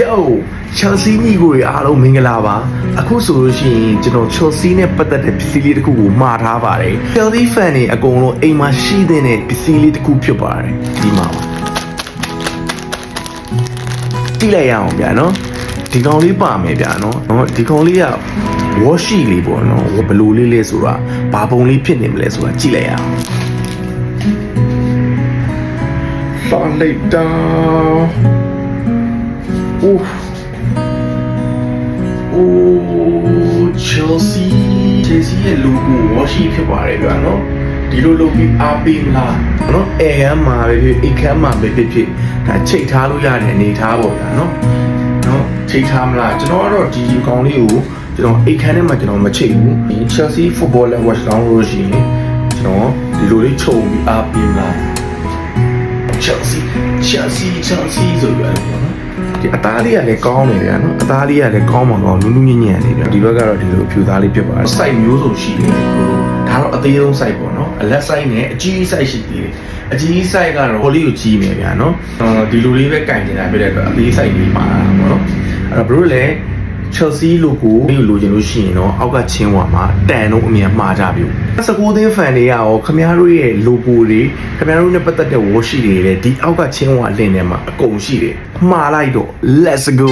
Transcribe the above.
Yo Chelsea ညီကိုတွေအားလုံးမင်္ဂလာပါအခုဆိုလို့ရှိရင်ကျွန်တော် Chelsea နဲ့ပတ်သက်တဲ့ပစ္စည်းလေးတစ်ခုကိုမှာထားပါတယ် Chelsea fan တွေအကုန်လုံးအိမ်မှာရှိတဲ့ပစ္စည်းလေးတစ်ခုဖြစ်ပါတယ်ဒီမှာပါကြည့်လိုက်ရအောင်ဗျာနော်ဒီကောင်လေးပါမယ်ဗျာနော်နော်ဒီကောင်လေးက washi လေးပေါ့နော်ဘယ်လိုလေးလဲဆိုတာဘာပုံလေးဖြစ်နေမလဲဆိုတာကြည့်လိုက်ရအောင်ပါလိုက်တာ Oof. Oh, Chelsea Chelsea ရဲ့ logo ဝါရှိဖြစ်ပါတယ်ဗျာနော်ဒီလိုလုပ်ပြီးအားပေးမလားနော်အဲရမ်းမှာပဲဖြစ်အိတ်ခမ်းမှာပဲဖြစ်ဖြစ်ဒါချိတ်ထားလို့ရတဲ့အနေထားပေါ့ဗျာနော်နော်ချိတ်ထားမလားကျွန်တော်ကတော့ဒီကောင်လေးကိုကျွန်တော်အိတ်ခမ်းထဲမှာကျွန်တော်မချိတ်ဘူးဒီ Chelsea footballer watch down လို့ရှိရင်ကျွန်တော်ဒီလိုလေးခြုံပြီးအားပေးမလား Chelsea Chelsea Chelsea ဆိုပြီးရတယ်ပေါ့နော် ဒီအသားလေးကလည်းကောင်းနေတယ်နော်အသားလေးကလည်းကောင်းမှကောင်းနူးနူးညံ့ညံ့နေတယ်ဒီဘက်ကတော့ဒီလိုအဖြူသားလေးဖြစ်ပါတယ် site မျိုးစုံရှိတယ်ဒါတော့အသေးဆုံး site ပေါ့နော်အလက် site နဲ့အကြီး site ရှိသေးတယ်အကြီး site ကတော့ဟိုလေးကိုကြီးနေဗျာနော်အော်ဒီလိုလေးပဲကင်နေတာပြတဲ့အတွက်အသေး site လေးပါတာပေါ့နော်အဲ့တော့ဘလို့လဲ Chelsea logo ကိုလိုချင်လို့ရှိရင်တော့အောက်ကချင်းဝါမှာတန်တော့အမြန်မှားကြပြီ19သင်း fan တွေကရောခမရတို့ရဲ့ logo တွေခမရတို့နဲ့ပတ်သက်တဲ့ wash တွေလည်းဒီအောက်ကချင်းဝါလင်းထဲမှာအကုန်ရှိတယ်မှားလိုက်တော့ let's go